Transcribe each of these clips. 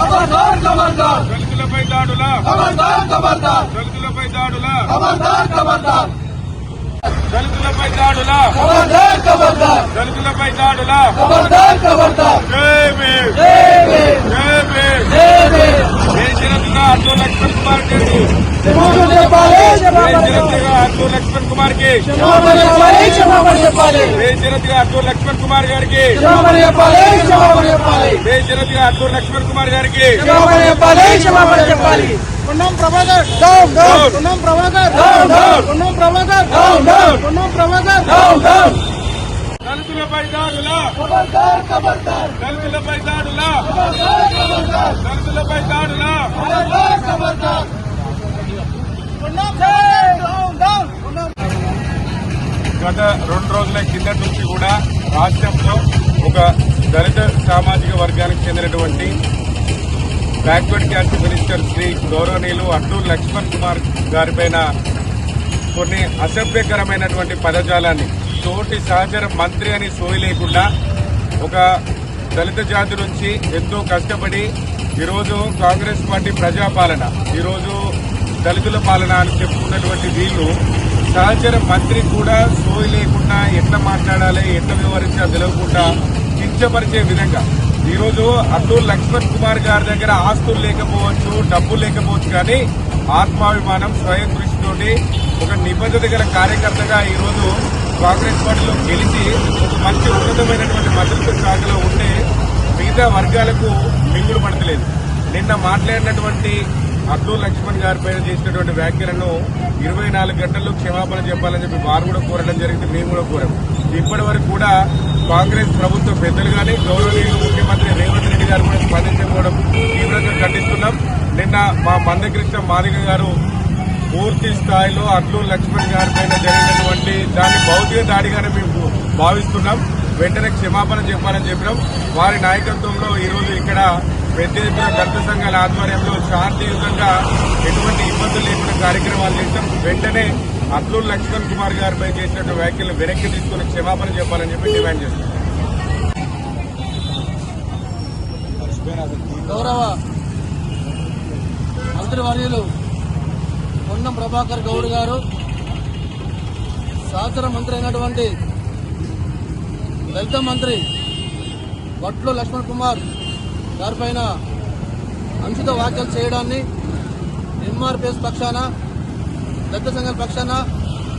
ఖబర్దార్ ఖబర్దార్ దళితులపై దాడుల ఖబర్దార్ ఖబర్దార్ దళితులపై దాడుల ఖబర్దార్ ఖబర్దార్ దళితులపై దాడుల ఖబర్దార్ ఖబర్దార్ దళితులపై దాడుల ఖబర్దార్ ఖబర్దార్ చెప్పాలి క్షమాపణ చెప్పాలి దేశరత్న అడ్డు లక్ష్మణ్ కుమార్కి క్షమాపణ చెప్పాలి క్షమాపణ చెప్పాలి దేశరత్న అడ్డు లక్ష్మణ్ కుమార్ గారికి క్షమాపణ చెప్పాలి క్షమాపణ చెప్పాలి దేశరత్న అడ్డు లక్ష్మణ్ కుమార్ గారికి క్షమాపణ చెప్పాలి క్షమాపణ చెప్పాలి Ponnam Prabhakar down down Ponnam Prabhakar down down Ponnam Prabhakar down down Ponnam Prabhakar down down దళితులపై దాడుల ఖబర్దార్ ఖబర్దార్ దళితులపై దాడుల ఖబర్దార్ ఖబర్దార్ దళితులపై దాడుల గత రెండు రోజుల కిందటి నుంచి కూడా రాష్ట్రంలో ఒక దళిత సామాజిక వర్గానికి చెందినటువంటి బ్యాక్వర్డ్ క్యాస్ట్ మినిస్టర్ శ్రీ గౌరవనీయులు అడ్డూరు లక్ష్మణ్ కుమార్ గారిపైన కొన్ని అసభ్యకరమైనటువంటి పదజాలాన్ని తోటి సహచర మంత్రి అని సోయి లేకుండా ఒక దళిత జాతి నుంచి ఎంతో కష్టపడి ఈరోజు కాంగ్రెస్ పార్టీ ప్రజాపాలన ఈరోజు దళితుల పాలన అని చెప్పుకున్నటువంటి వీళ్ళు సహచర మంత్రి కూడా సోయి లేకుండా ఎట్లా మాట్లాడాలి ఎట్లా వివరించా తెలియకుండా కించపరిచే విధంగా. ఈరోజు అల్లూరు లక్ష్మణ్ కుమార్ గారి దగ్గర ఆస్తులు లేకపోవచ్చు డబ్బు లేకపోవచ్చు కానీ ఆత్మాభిమానం స్వయం కృషితోటి ఒక నిబద్ధత గల కార్యకర్తగా ఈరోజు కాంగ్రెస్ పార్టీలో గెలిచి ఒక మంచి ఉన్నతమైనటువంటి మంత్రిత్వ శాఖలో ఉంటే మిగతా వర్గాలకు మింగుడు పడతలేదు. నిన్న మాట్లాడినటువంటి అబ్దుల్ లక్ష్మణ్ గారి పైన చేసినటువంటి వ్యాఖ్యలను ఇరవై నాలుగు గంటల్లో క్షమాపణ చెప్పాలని చెప్పి వారు కూడా కోరడం జరిగింది మేము కూడా కోరాం ఇప్పటి వరకు కూడా కాంగ్రెస్ ప్రభుత్వ పెద్దలు కానీ గౌరవనీయులు ముఖ్యమంత్రి రేవంత్ రెడ్డి గారు కూడా స్పందించకపోవడం తీవ్రంగా ఖండిస్తున్నాం. నిన్న మా మందకృష్ణ మాదిగ గారు పూర్తి స్థాయిలో అడ్లు లక్ష్మణ్ గారి పైన జరిగినటువంటి దాన్ని భౌతిక దాడిగానే మేము భావిస్తున్నాం. వెంటనే క్షమాపణ చెప్పాలని చెప్పినాం. వారి నాయకత్వంలో ఈరోజు ఇక్కడ పెద్ద ఎత్తున దళిత సంఘాల ఆధ్వర్యంలో శాంతియుతంగా ఎటువంటి ఇబ్బందులు లేకుండా కార్యక్రమాలు చేశాం. వెంటనే అబ్దుల్ లక్ష్మణ్ కుమార్ గారిపై చేసినటువంటి వ్యాఖ్యలు వెనక్కి తీసుకుని క్షమాపణ చెప్పాలని చెప్పి డిమాండ్ చేస్తున్నాం గౌరవ మంత్రివర్యులు పొన్నం ప్రభాకర్ గౌడ్ గారు సహచర మంత్రి అయినటువంటి దళిత మంత్రి వడ్లు లక్ష్మణ్ కుమార్ దానిపైన అంశుత వ్యాఖ్యలు చేయడాన్ని ఎంఆర్పిఎస్ పక్షాన దళిత సంఘం పక్షాన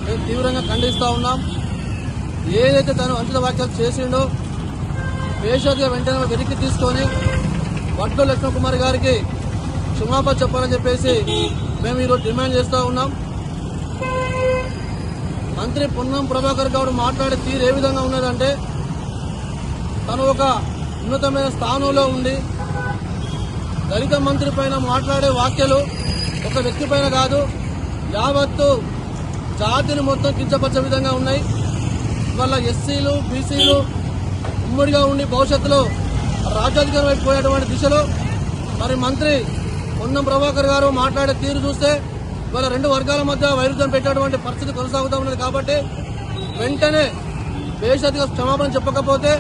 మేము తీవ్రంగా ఖండిస్తూ ఉన్నాం. ఏదైతే తను అంశుత వ్యాఖ్యలు చేసిండో పేషాదిగా వెంటనే వెనక్కి తీసుకొని వడ్లు లక్ష్మణ్ కుమార్ గారికి క్షమాపణ చెప్పాలని చెప్పేసి మేము ఈరోజు డిమాండ్ చేస్తూ ఉన్నాం. మంత్రి పొన్నం ప్రభాకర్ గౌడ్ మాట్లాడే తీరు ఏ విధంగా ఉన్నదంటే తను ఒక ఉన్నతమైన స్థానంలో ఉండి దళిత మంత్రి పైన మాట్లాడే వాక్యలు ఒక వ్యక్తి పైన కాదు యావత్తు జాతిని మొత్తం కించపరిచే విధంగా ఉన్నాయి. ఇవాళ ఎస్సీలు బీసీలు ఉమ్మడిగా ఉండి భవిష్యత్తులో రాజ్యాధికారం అయిపోయేటువంటి దిశలో మరి మంత్రి పొన్నం ప్రభాకర్ గారు మాట్లాడే తీరు చూస్తే ఇవాళ రెండు వర్గాల మధ్య వైరుధ్యం పెట్టేటువంటి పరిస్థితి కొనసాగుతూ ఉన్నది కాబట్టి వెంటనే బేషరతుగా క్షమాపణ చెప్పకపోతే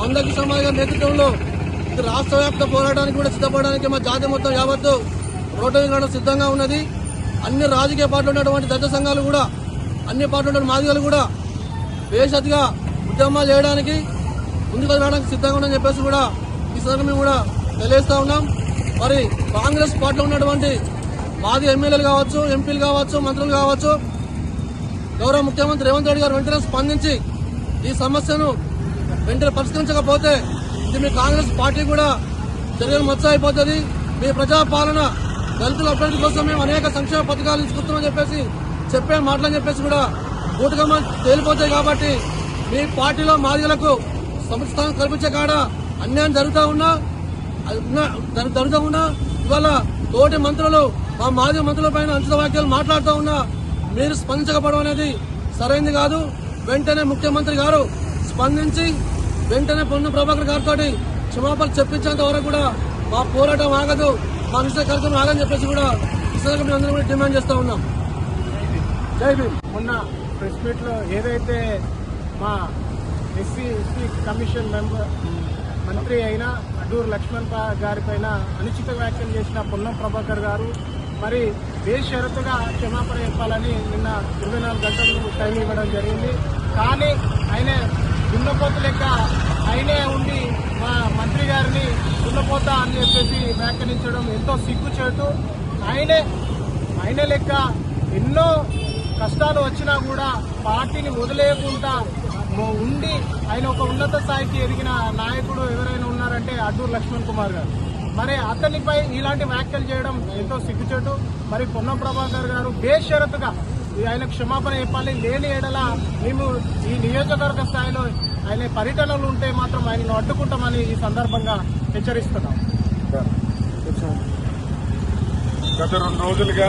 వందకి సమాజం నేతృత్వంలో ఇది రాష్ట్ర వ్యాప్త పోరాటానికి కూడా సిద్ధపడడానికి మా జాతి మొత్తం యావత్తు రోడ్డు సిద్ధంగా ఉన్నది. అన్ని రాజకీయ పార్టీలు ఉన్నటువంటి దళిత సంఘాలు కూడా అన్ని పార్టీలు ఉన్న మాదిగలు కూడా బేషరతుగా ఉద్యమాలు చేయడానికి ముందుకు రావడానికి సిద్ధంగా ఉందని చెప్పేసి కూడా ఈ సందర్భంగా కూడా తెలియజేస్తా ఉన్నాం. మరి కాంగ్రెస్ పార్టీలో ఉన్నటువంటి మాది ఎమ్మెల్యేలు కావచ్చు ఎంపీలు కావచ్చు మంత్రులు కావచ్చు గౌరవ ముఖ్యమంత్రి రేవంత్ రెడ్డి గారు వెంటనే స్పందించి ఈ సమస్యను వెంటనే పరిష్కరించకపోతే ఇది మీ కాంగ్రెస్ పార్టీ కూడా చర్యలు మచ్చ అయిపోతుంది. మీ ప్రజా పాలన దళితుల అభివృద్ధి కోసం మేము అనేక సంక్షేమ పథకాలు తీసుకొస్తామని చెప్పేసి చెప్పే మాటలని చెప్పేసి కూడా కూటమి తేలిపోతాయి కాబట్టి మీ పార్టీలో మాదిగలకు సంస్థానం కల్పించే కాడ అన్యాయం జరుగుతూ ఉన్నా జరుగుతూ ఉన్నా ఇవాళ తోటి మంత్రులు మా మాజీ మంత్రుల పైన అంచిత వాక్యాలు మాట్లాడుతూ ఉన్నా మీరు స్పందించకపోవడం అనేది సరైంది కాదు. వెంటనే ముఖ్యమంత్రి గారు స్పందించి వెంటనే పొన్న ప్రభాకర్ గారితో క్షమాపణ చెప్పించేంత వరకు కూడా మా పోరాటం ఆగదు మా నిశ్చయ కార్యక్రమం ఆగని చెప్పేసి కూడా విశాఖపట్నం అందరం కూడా డిమాండ్ చేస్తా ఉన్నాం. జై భీమ్. మొన్న ప్రెస్ మీట్లో ఏదైతే మా ఎస్సీ ఎస్టీ కమిషన్ మెంబర్ మంత్రి అయిన అడ్డూరు లక్ష్మణ్ గారిపైన గారి పైన అనుచిత వ్యాఖ్యలు చేసిన పొన్నం ప్రభాకర్ గారు మరి బేషరతుగా క్షమాపణ చెప్పాలని నిన్న ఇరవై నాలుగు గంటలు టైం ఇవ్వడం జరిగింది. కానీ ఆయన దున్నపోతు లెక్క ఆయనే ఉండి మా మంత్రి గారిని దున్నపోత అని చెప్పేసి వ్యాఖ్యానించడం ఎంతో సిగ్గుచేటు. ఆయనే ఆయన లెక్క ఎన్నో కష్టాలు వచ్చినా కూడా పార్టీని వదిలేయకుండా ఉండి ఆయన ఒక ఉన్నత స్థాయికి ఎదిగిన నాయకుడు ఎవరైనా ఉన్నారంటే అడ్డూరు లక్ష్మణ్ కుమార్ గారు. మరి అతనిపై ఇలాంటి వ్యాఖ్యలు చేయడం ఎంతో సిగ్గుచేటు. మరి పొన్నం ప్రభాకర్ గారు బేషరతుగా ఆయన క్షమాపణ చెప్పాలి. లేని ఏడల మేము ఈ నియోజకవర్గ స్థాయిలో ఆయన పర్యటనలు ఉంటే మాత్రం ఆయనను అడ్డుకుంటామని ఈ సందర్భంగా హెచ్చరిస్తున్నాం. గత రెండు రోజులుగా